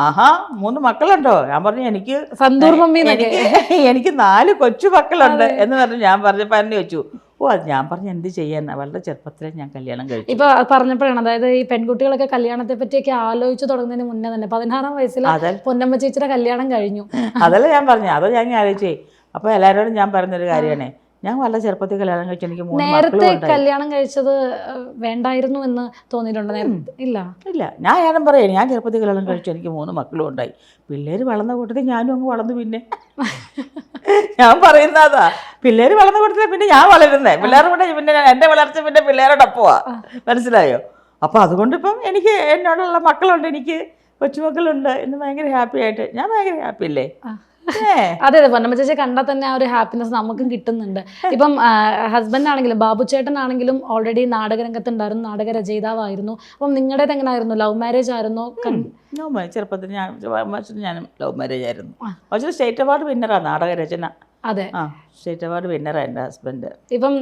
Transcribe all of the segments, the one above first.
ആഹാ മൂന്ന് മക്കളുണ്ടോ? ഞാൻ പറഞ്ഞു എനിക്ക് സന്തൂർ മമ്മി എനിക്ക് എനിക്ക് നാല് കൊച്ചു മക്കളുണ്ട് എന്ന് പറഞ്ഞു ഞാൻ പറഞ്ഞപ്പോൾ എന്നെ വെച്ചു. ഓ അത് ഞാൻ പറഞ്ഞു എന്ത് ചെയ്യാൻ വളരെ ചെറുപ്പത്തിലേ ഞാൻ കല്യാണം കഴിച്ചു. ഇപ്പൊ പറഞ്ഞപ്പോഴാണ് അതായത് ഈ പെൺകുട്ടികളൊക്കെ കല്യാണത്തെ പറ്റിയൊക്കെ ആലോചിച്ചു തുടങ്ങുന്നതിന് മുന്നേ തന്നെ പതിനാറാം വയസ്സിൽ പൊന്നമ്മ ചേച്ചിയുടെ കല്യാണം കഴിഞ്ഞു. അതല്ല ഞാൻ പറഞ്ഞു അതോ ഞാൻ ആലോചിച്ചേ. അപ്പോൾ എല്ലാവരോടും ഞാൻ പറഞ്ഞൊരു കാര്യമാണ് ഞാൻ വളരെ ചെറുപ്പത്തിൽ കല്യാണം കഴിച്ചു എനിക്ക് നേരത്തെ കല്യാണം കഴിച്ചത് വേണ്ടായിരുന്നു എന്ന് തോന്നിയിട്ടുണ്ടോ? ഇല്ല? ഇല്ല. ഞാൻ ഞാനും പറയാം ഞാൻ ചെറുപ്പത്തിൽ കല്യാണം കഴിച്ചു എനിക്ക് മൂന്ന് മക്കളും ഉണ്ടായി. പിള്ളേർ വളർന്ന കൂട്ടത്തിൽ ഞാനും അങ്ങ് വളർന്നു പിന്നെ. ഞാൻ പറയുന്നതാ പിള്ളേര് വളർന്ന കൂട്ടത്തിൽ പിന്നെ ഞാൻ വളരുന്നേ. പിള്ളേരുടെ കൂടെ പിന്നെ എന്റെ വളർച്ച പിന്നെ പിള്ളേരോടൊപ്പമാ മനസ്സിലായോ? അപ്പോൾ അതുകൊണ്ട് ഇപ്പം എനിക്ക് എന്നോടുള്ള മക്കളുണ്ട് എനിക്ക് കൊച്ചുമക്കളുണ്ട് എന്ന് ഭയങ്കര ഹാപ്പി ആയിട്ട് ഞാൻ ഭയങ്കര ഹാപ്പി അല്ലേ? അതെ അതെ. പൊന്നമ്മ ചേച്ചി കണ്ടാൽ തന്നെ ആ ഒരു ഹാപ്പിനെസ് നമുക്കും കിട്ടുന്നുണ്ട്. ഇപ്പം ഹസ്ബൻഡ് ആണെങ്കിലും ബാബു ചേട്ടൻ ആണെങ്കിലും ഓൾറെഡി നാടകരംഗത്ത് ഉണ്ടായിരുന്നു നാടക രചയിതാവായിരുന്നു അപ്പം നിങ്ങളുടേത് എങ്ങനെയായിരുന്നു ലവ് മാരേജ് ആയിരുന്നു ചെറുപ്പത്തിൽ ഞാൻ ഞാനും ലവ് മാരേജ് ആയിരുന്നു. സ്റ്റേറ്റ് അവാർഡ് വിന്നറാണ് നാടകരചന. അതെ. സ്റ്റേറ്റ് അവാർഡ് വിന്നറാണ് എന്റെ ഹസ്ബൻഡ്. ഇപ്പം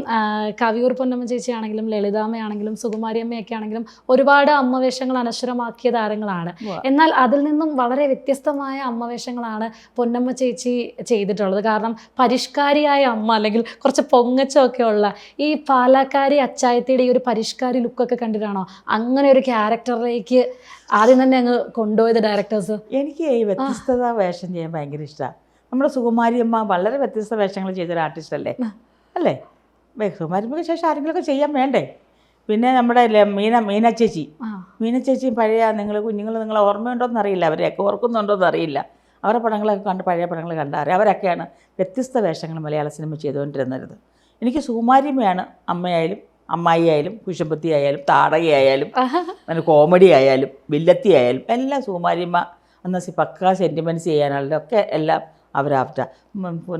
കവിയൂർ പൊന്നമ്മ ചേച്ചി ആണെങ്കിലും ലളിതാമ്മയാണെങ്കിലും സുകുമാരിയമ്മയൊക്കെ ആണെങ്കിലും ഒരുപാട് അമ്മവേഷങ്ങൾ അനശ്വരമാക്കിയ താരങ്ങളാണ്. എന്നാൽ അതിൽ നിന്നും വളരെ വ്യത്യസ്തമായ അമ്മവേഷങ്ങളാണ് പൊന്നമ്മ ചേച്ചി ചെയ്തിട്ടുള്ളത്. കാരണം പരിഷ്കാരിയായ അമ്മ അല്ലെങ്കിൽ കുറച്ച് പൊങ്ങച്ചമൊക്കെ ഉള്ള ഈ പാലക്കാരി അച്ചായത്തിയുടെ ഈ ഒരു പരിഷ്കാരി ലുക്കൊക്കെ കണ്ടിട്ടാണോ അങ്ങനെ ഒരു ക്യാരക്ടറിലേക്ക് ആദ്യം തന്നെ അങ്ങ് കൊണ്ടുപോയത് ഡയറക്ടേഴ്സ്? എനിക്ക് ഈ വ്യത്യസ്തത വേഷം ചെയ്യാൻ ഭയങ്കര ഇഷ്ടമാണ് നമ്മുടെ സുകുമാരിയമ്മ വളരെ വ്യത്യസ്ത വേഷങ്ങൾ ചെയ്തൊരു ആർട്ടിസ്റ്റ് അല്ലേ? അല്ലേ? സുകുമാരിയമ്മയ്ക്ക് ശേഷം ആരെങ്കിലുമൊക്കെ ചെയ്യാൻ വേണ്ടേ? പിന്നെ നമ്മുടെ മീന മീന ചേച്ചി. മീന ചേച്ചി പഴയ നിങ്ങൾ കുഞ്ഞുങ്ങൾ നിങ്ങൾ ഓർമ്മയുണ്ടോയെന്ന് അറിയില്ല. അവരെയൊക്കെ ഓർക്കുന്നുണ്ടോയെന്ന് അറിയില്ല. അവരുടെ പടങ്ങളൊക്കെ കണ്ട് പഴയ പടങ്ങൾ കണ്ടറിയാം. അവരൊക്കെയാണ് വ്യത്യസ്ത വേഷങ്ങൾ മലയാള സിനിമ ചെയ്തുകൊണ്ടിരുന്നത്. എനിക്ക് സുകുമാരിയമ്മയാണ് അമ്മയായാലും അമ്മായി ആയാലും കുശമ്പത്തി ആയാലും താടകയായാലും അങ്ങനെ കോമഡി ആയാലും വില്ലത്തി ആയാലും എല്ലാം സുകുമാരിയമ്മ എന്ന പക്കാ പക്ക സെന്റിമെന്റ്സ് ചെയ്യാനുള്ള ഒക്കെ എല്ലാം അവരാപ്റ്റ.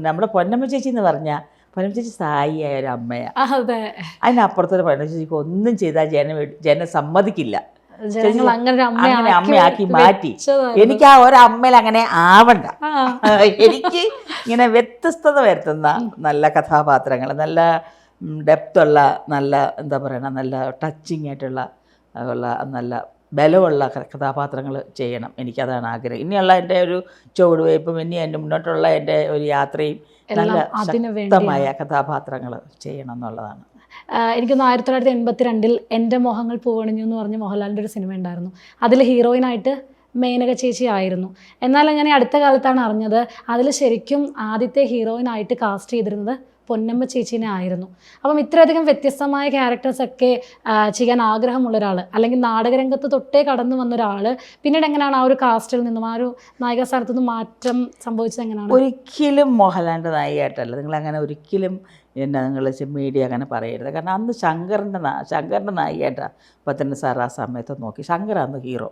നമ്മുടെ പൊന്നമ്മ ചേച്ചി എന്ന് പറഞ്ഞാൽ പൊന്നമ്മ ചേച്ചി സായിയായ ഒരു അമ്മയാണ് അതെ. അതിനപ്പുറത്തൊരു പൊന്നമ്മ ചേച്ചിക്ക് ഒന്നും ചെയ്താൽ ജനം ജനം സമ്മതിക്കില്ല. അങ്ങനെ അമ്മയാക്കി മാറ്റി. എനിക്ക് ആ ഒരമ്മയിൽ അങ്ങനെ ആവണ്ട. എനിക്ക് ഇങ്ങനെ വ്യത്യസ്തത വരുത്തുന്ന നല്ല കഥാപാത്രങ്ങൾ നല്ല ഡെപ്തുള്ള നല്ല എന്താ പറയണ നല്ല ടച്ചിങ് ആയിട്ടുള്ള ഉള്ള നല്ല ബലമുള്ള കഥാപാത്രങ്ങൾ ചെയ്യണം. എനിക്കതാണ് ആഗ്രഹം. ഇനിയുള്ള എന്റെ ഒരു ചുവടുവയ്പ്പും ഇനി എന്റെ മുന്നോട്ടുള്ള എന്റെ ഒരു യാത്രയും നല്ല വ്യക്തമായ ശക്തമായ കഥാപാത്രങ്ങൾ ചെയ്യണം എന്നുള്ളതാണ്. എനിക്കൊന്ന് ആയിരത്തി തൊള്ളായിരത്തി എൺപത്തി രണ്ടിൽ എന്റെ മോഹങ്ങൾ പൂവണിഞ്ഞു എന്ന് പറഞ്ഞ് മോഹൻലാലിന്റെ ഒരു സിനിമ ഉണ്ടായിരുന്നു. അതിൽ ഹീറോയിനായിട്ട് മേനക ചേച്ചി ആയിരുന്നു. എന്നാൽ അങ്ങനെ അടുത്ത കാലത്താണ് അറിഞ്ഞത്. അതിൽ ശരിക്കും ആദ്യത്തെ ഹീറോയിനായിട്ട് കാസ്റ്റ് ചെയ്തിരുന്നത് പൊന്നമ്മ ചേച്ചീനെ ആയിരുന്നു. അപ്പം ഇത്രയധികം വ്യത്യസ്തമായ ക്യാരക്ടേഴ്സൊക്കെ ചെയ്യാൻ ആഗ്രഹമുള്ള ഒരാൾ അല്ലെങ്കിൽ നാടകരംഗത്ത് തൊട്ടേ കടന്നു വന്ന ഒരാൾ പിന്നീട് എങ്ങനെയാണ് ആ ഒരു കാസ്റ്റിൽ നിന്നും ആ ഒരു നായിക സ്ഥാനത്തു നിന്നും മാറ്റം സംഭവിച്ചത് എങ്ങനെയാണ്? ഒരിക്കലും മോഹൻലാലിന്റെ നായികയായിട്ടല്ല. നിങ്ങൾ അങ്ങനെ ഒരിക്കലും എന്നെ നിങ്ങൾ മീഡിയ അങ്ങനെ പറയരുത്. കാരണം അന്ന് ശങ്കറിന്റെ ശങ്കറിന്റെ നായികയായിട്ടാണ് പത്തനംതിട്ട സാർ ആ സമയത്ത് നോക്കി. അന്ന് ഹീറോ